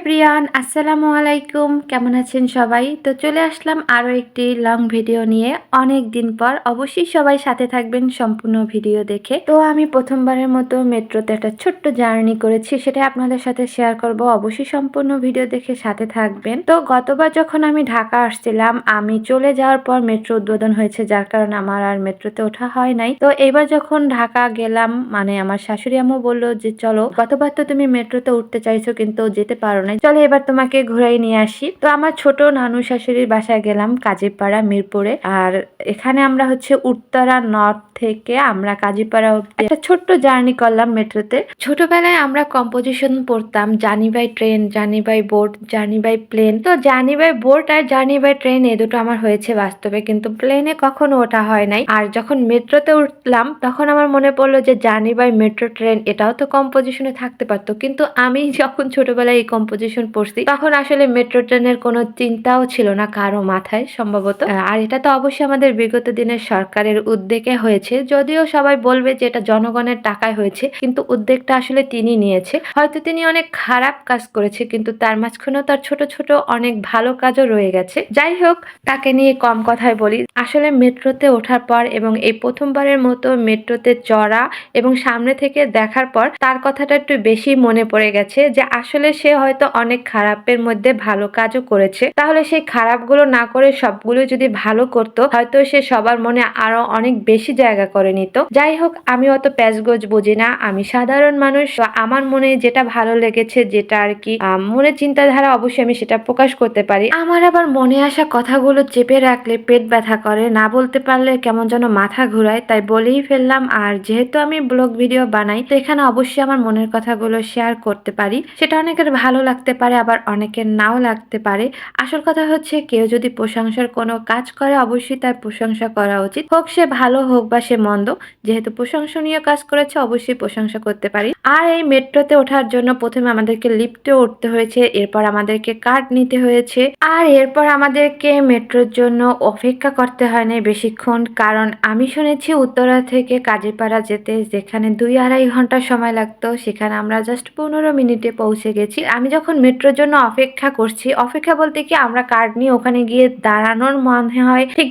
Everyone, আসসালামু আলাইকুম। কেমন আছেন সবাই? তো চলে আসলাম আরও একটি লং ভিডিও নিয়ে। অনেক দিন পর অবশ্যই সবাই সাথে থাকবেন সম্পূর্ণ ভিডিও দেখে। তো আমি প্রথমবারের মতো মেট্রোতে একটা ছোট্ট জার্নি করেছি সেটা আপনাদের সাথে শেয়ার করব। অবশ্যই সম্পূর্ণ ভিডিও দেখে সাথে থাকবেন। তো গতবার যখন আমি ঢাকা আসছিলাম, আমি চলে যাওয়ার পর মেট্রো উদ্বোধন হয়েছে, যার কারণে আমার আর মেট্রোতে ওঠা হয় নাই। তো এবার যখন ঢাকা গেলাম মানে আমার শাশুড়ি আম্মু বলল যে, চলো, গতবার তো তুমি মেট্রোতে উঠতে চাইছো, কিন্তু যেতে পারো নাই চলো এবার তোমাকে ঘুরাই নিয়ে আসি। তো আমার ছোট নানু শাশুড়ির বাসায় গেলাম কাজীপাড়া, মিরপুরে। আর এখানে আমরা হচ্ছে উত্তরা নর্থ থেকে আমরা কাজীপাড়া অব্দি একটা ছোট্ট জার্নি করলাম মেট্রোতে। ছোটবেলায় আমরা কম্পোজিশন পড়তাম journey by train journey by boat journey by plane তো জার্নি বাই বোট আর জার্নি বাই ট্রেন এ দুটো আমার হয়েছে বাস্তবে, কিন্তু প্লেনে কখনো ওঠা হয় নাই। আর যখন মেট্রোতে উঠলাম, তখন আমার মনে পড়ল যে জার্নি বাই মেট্রো ট্রেন এটাও তো কম্পোজিশনে থাকতে পারতো। কিন্তু আমি যখন ছোটবেলায় এই কম্পোজিশন পড়ছি। তখন আসলে মেট্রো ট্রেনের কোনো চিন্তাও ছিল না কারও মাথায় সম্ভবত। আর এটা তো অবশ্যই আমাদের বিগত দিনের সরকারের উদ্যোগে হয়েছে। যদিও সবাই বলবে যে এটা জনগণের টাকায় হয়েছে, কিন্তু উদ্যোগটা আসলে তিনি নিয়েছে। হয়তো তিনি অনেক খারাপ কাজ করেছে, কিন্তু তার মাঝখানেও তার ছোট ছোট অনেক ভালো কাজও রয়ে গেছে। যাই হোক, তাকে নিয়ে কম কথায় বলি। আসলে মেট্রোতে ওঠার পর এবং এই প্রথমবারের মতো মেট্রোতে চড়া এবং সামনে থেকে দেখার পর তার কথাটা একটু বেশি মনে পড়ে গেছে যে আসলে সে হয়তো অনেক খারাপের মধ্যে ভালো কাজও করেছে। তাহলে সেই খারাপগুলো না করে সবগুলো যদি ভালো করতো, হয়তো সে সবার মনে আরও অনেক বেশি জায়গা করে নিত। যাই হোক, আমি অত প্যাচগোজ বুঝি না। আমি সাধারণ মানুষ আমার মনে যেটা ভালো লেগেছে, যেটা আর কি মনে চিন্তাধারা অবশ্যই আমি সেটা প্রকাশ করতে পারি। আমার আবার মনে আসা কথাগুলো চেপে রাখলে পেট ব্যথা করে, না বলতে পারলে কেমন যেন মাথা ঘুরায়, তাই বলেই ফেললাম। আর যেহেতু আমি ব্লগ ভিডিও বানাই, তো এখানে অবশ্যই আমার মনের কথাগুলো শেয়ার করতে পারি। সেটা অনেকের ভালো লাগতে পারে, আবার অনেকের নাও লাগতে পারে। আসল কথা হচ্ছে, কেউ যদি প্রশংসার কোনো কাজ করে, অবশ্যই তার প্রশংসা করা উচিত। হোক সে ভালো হোক বা সে মন্দ, যেহেতু প্রশংসনীয় কাজ করেছে, অবশ্যই প্রশংসা করতে পারি। আর এই মেট্রোতে ওঠার জন্য প্রথমে আমাদেরকে লিফটে উঠতে হয়েছে, এরপর আমাদেরকে কার্ড নিতে হয়েছে। আর এরপর আমাদেরকে মেট্রোর জন্য অপেক্ষা করতে হয় না বেশিক্ষণ, কারণ আমি শুনেছি উত্তরা থেকে কাজীপাড়া যেতে যেখানে দুই আড়াই ঘণ্টা সময় লাগতো, সেখানে আমরা জাস্ট পনেরো মিনিটে পৌঁছে গেছি। আমি মেট্রোর জন্য অপেক্ষা করছি, অপেক্ষা বলতে কি আমরা কার্ড নিয়ে ওখানে গিয়ে দাঁড়ানোর মনে হয়, ঠিক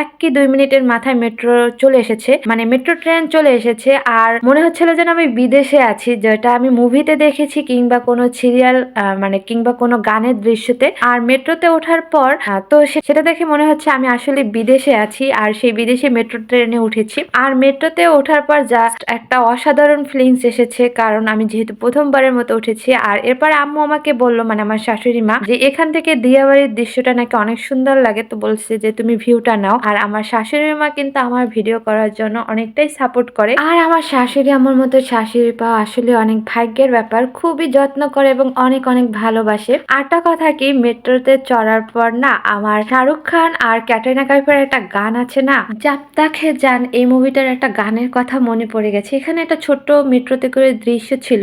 এক কি দুই মিনিটের মাথায় মেট্রো চলে এসেছে। মানে মেট্রো ট্রেন চলে এসেছে আর মনে হচ্ছিল যেন আমি বিদেশে আছি, যেটা আমি মুভিতে দেখেছি কিংবা কোনো সিরিয়াল মানে কিংবা কোনো গানের দৃশ্যতে। আর মেট্রোতে ওঠার পর তো সেটা দেখে মনে হচ্ছে আমি আসলে বিদেশে আছি আর সেই বিদেশে মেট্রো ট্রেনে উঠেছি। আর মেট্রোতে ওঠার পর জাস্ট একটা অসাধারণ ফিলিংস এসেছে, কারণ আমি যেহেতু প্রথমবারের মতো উঠেছি। আর এরপর আম্মু আমাকে বলল মানে আমার শাশুড়ি মা, যে এখান থেকে দিয়াবাড়ির দৃশ্যটা নাকি অনেক সুন্দর লাগে। তো বলছে যে, তুমি ভিউটা নাও। আর আমার শাশুড়ি মা কিন্তু আমার ভিডিও করার জন্য অনেকটাই সাপোর্ট করে। আর আমার শাশুড়ি আমার মতো শাশুড়ি পাওয়া আসলে অনেক ভাগ্যের ব্যাপার, খুবই যত্ন করে এবং অনেক অনেক ভালোবাসে। আরটা কথা কি, মেট্রোতে চড়ার পর না আমার শাহরুখ খান আর ক্যাটরিনা কাইফের একটা গান আছে না? জাপতাখে যান এই মুভিটার একটা গানের কথা মনে পড়ে গেছে। এখানে একটা ছোট্ট মেট্রোতে করে দৃশ্য ছিল,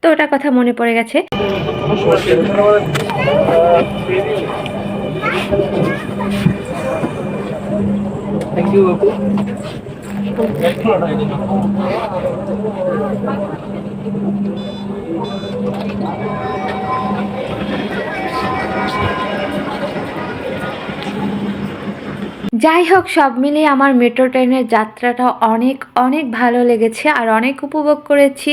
তো ওটার কথা মনে পড়ে গেছে। thank you babu Thank you. যাই হোক, সব মিলিয়ে আমার মেট্রো ট্রেনের যাত্রাটা অনেক অনেক ভালো লেগেছে আর অনেক উপভোগ করেছি।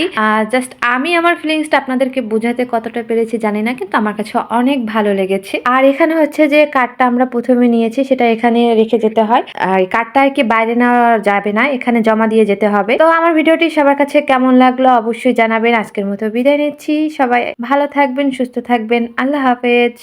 জাস্ট আমি আমার ফিলিংসটা আপনাদেরকে বোঝাতে কতটা পেরেছি জানি না, কিন্তু আমার কাছে অনেক ভালো লেগেছে। আর এখানে হচ্ছে যে কার্ডটা আমরা প্রথমে নিয়েছি, সেটা এখানে রেখে যেতে হয়। আর কার্ডটা আর কি বাইরে নেওয়া যাবে না, এখানে জমা দিয়ে যেতে হবে। তো আমার ভিডিওটি সবার কাছে কেমন লাগল অবশ্যই জানাবেন। আজকের মতো বিদায় নিচ্ছি। সবাই ভালো থাকবেন, সুস্থ থাকবেন। আল্লাহ হাফেজ।